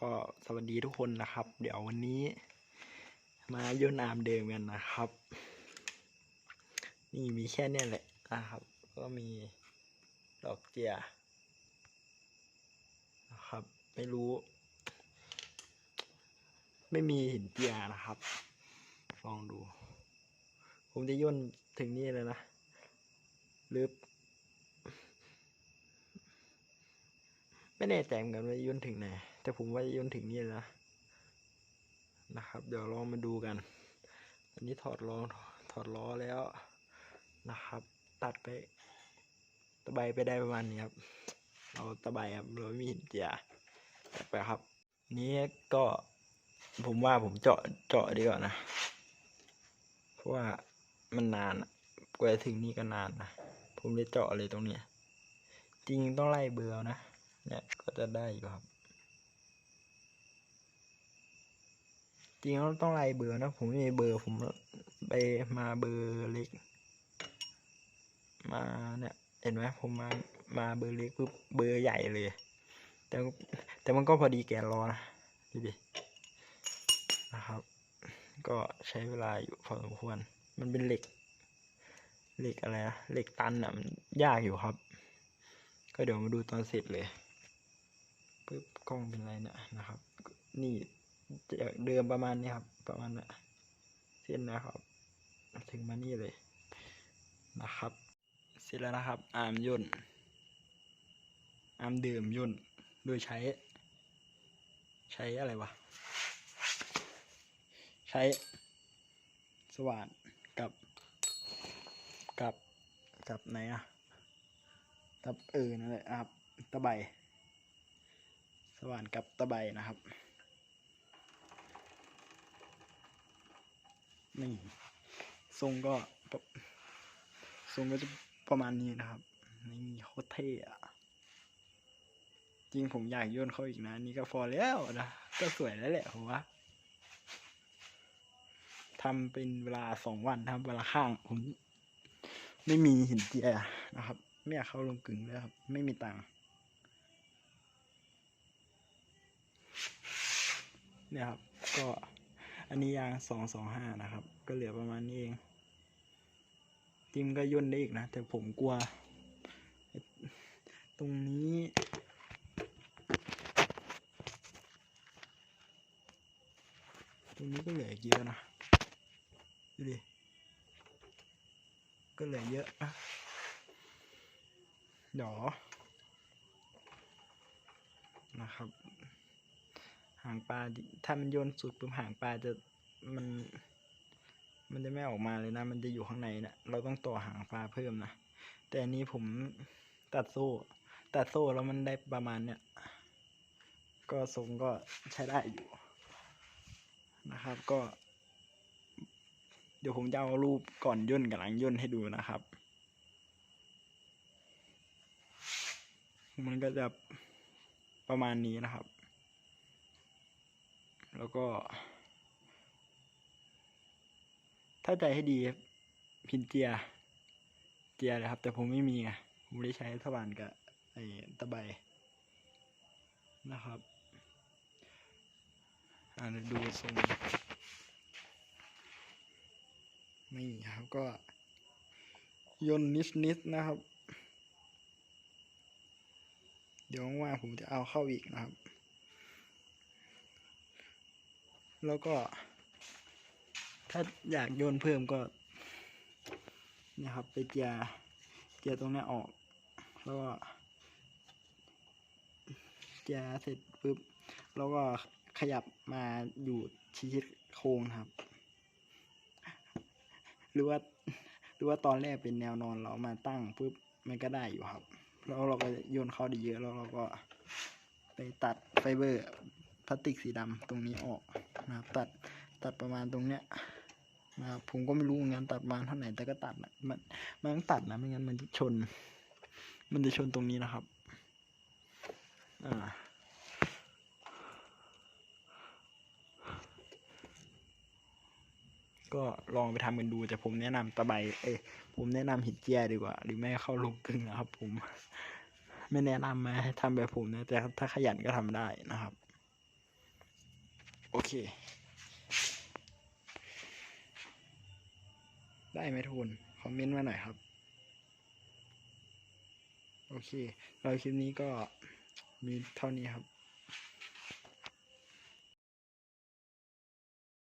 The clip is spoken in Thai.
ก็สวัสดีทุกคนนะครับ เดี๋ยววันนี้ มาย่นอามเดิมกันนะครับ นี่มีแค่เนี้ยแหละนะครับ ก็มีดอกเจียนะครับ ไม่รู้ ไม่มีหินเจียนะครับ ลองดู ผมจะย่นถึงนี่เลยนะหรื ไม่แน่ใจเหมือนกันว่าย่นถึงไหนแต่ผมว่าย่นถึงนี่นะนะครับ เดี๋ยวลองมาดูกัน อันนี้ถอดล้อถอดล้อแล้วนะครับ ตัดไปตะไบไปได้ประมาณนี้ครับ เราตะไบครับเราไม่มีหินเจียตัดไปครับ นี้ก็ผมว่าผมเจาะเจาะดีกว่านะ เพราะว่ามันนานกว่าจะถึงนี่ก็นานนะ ผมเลยเจาะเลยตรงเนี้ย จริงต้องไล่เบอร์เอนะ เนี่ยก็จะได้อยู่ครับ จริงๆต้องไล่เบอร์นะ ผมไม่มีเบอร์ผมไปมาเบอร์เล็ก มาเนี่ยเห็นไหมผมมามาเบอร์เล็กปุ๊บเบอร์ใหญ่เลย แต่แต่มันก็พอดีแกนรอนะดูดินะครับ ก็ใช้เวลาอยู่พอสมควร มันเป็นเหล็กเหล็กอะไรนะเหล็กตันอะมันยากอยู่ครับ ก็เดี๋ยวมาดูตอนเสร็จเลย ปึ๊บกล้องเป็นไรเนี่ยนะครับ นี่จากเดิมประมาณนี้ครับ ประมาณน่ะเส้นนะครับ ถึงมานี่เลยนะครับ เสร็จแล้วนะครับ อามย่นอามเดิมย่นโดยใช้ ใช้อะไรวะ ใช้สว่านกับ กับกับไหนอะกับเออนั่นแหละครับตะไบ ว่านกับตะไบนะครับ นี่ทรงก็ทรงก็จะประมาณนี้นะครับ นี่โคตรเท่อะจริงผมอยากโยนเขาอีกนะ นี่ก็พอแล้วนะ ก็สวยแล้วแหละผมว่าทำเป็นเวลาสองวันทำเวลาข้างผมไม่มีหินเจียนะครับ ไม่อยากเข้าลงกึ่งเลยครับ ไม่มีตังค์ เนี่ยครับ ก็อันนี้ยางสองสองห้านะครับ ก็เหลือประมาณนี้เองจริงก็ย่นได้อีกนะ แต่ผมกลัว ตรงนี้ตรงนี้ก็เหลือเยอะนะ ดูดิ ก็เหลือเยอะนะเดี๋ยวนะครับ หางปลาถ้ามันโยนสุดปุ๊บหางปลาจะมันมันจะไม่ออกมาเลยนะ มันจะอยู่ข้างในนะเราต้องต่อหางปลาเพิ่มนะ แต่อันนี้ผมตัดโซ่ ตัดโซ่แล้วมันได้ประมาณเนี้ย ก็ทรงก็ใช้ได้อยู่นะครับก็ เดี๋ยวผมจะเอารูปก่อนย่นกับหลังย่นให้ดูนะครับ มันก็จะประมาณนี้นะครับ แล้วก็ ถ้าใจให้ดีพินเจีย เจียเลยครับ แต่ผมไม่มีไงผมได้ใช้สว่านกับไอ้ตะไบนะครับอ่าดูทรงนี่ครับก็ย่นนิดนะครับ เดี๋ยวว่าผมจะเอาเข้าอีกนะครับ แล้วก็ ถ้าอยากโยนเพิ่มก็นี่ยครับไปเจียเจียตรงนี้ออก แล้วก็เจียเสร็จปุ๊บแล้วก็ขยับมาอยู่ชิดโค้งครับ หรือว่าหรือว่าตอนแรกเป็นแนวนอนเรามาตั้งปุ๊บมันก็ได้อยู่ครับ แล้วเราก็โยนเข้าได้เยอะแล้วเราก็ไปตัดไฟเบอร์พลาสติกสีดำตรงนี้ออก นะครับตัดตัดประมาณตรงเนี้ยนะครับผมก็ไม่รู้เหมือนกันตัดมาเท่าไหร่แต่ก็ตัดนะมันมันต้องตัดนะไม่งั้นมันจะชน มันจะชนตรงนี้นะครับอ่าก็ลองไปทำกันดูแต่ผมแนะนำตะไบเอ้ยผมแนะนำหินเจียดีกว่า หรือไม่เข้าลงกึ่งนะครับ ผม ไม่แนะนำมาให้ทำแบบผมนะ แต่ถ้าขยันก็ทำได้นะครับ โอเค ได้ไหมทุกคน คอมเมนต์มาหน่อยครับ โอเคเราคลิปนี้ก็มีเท่านี้ครับ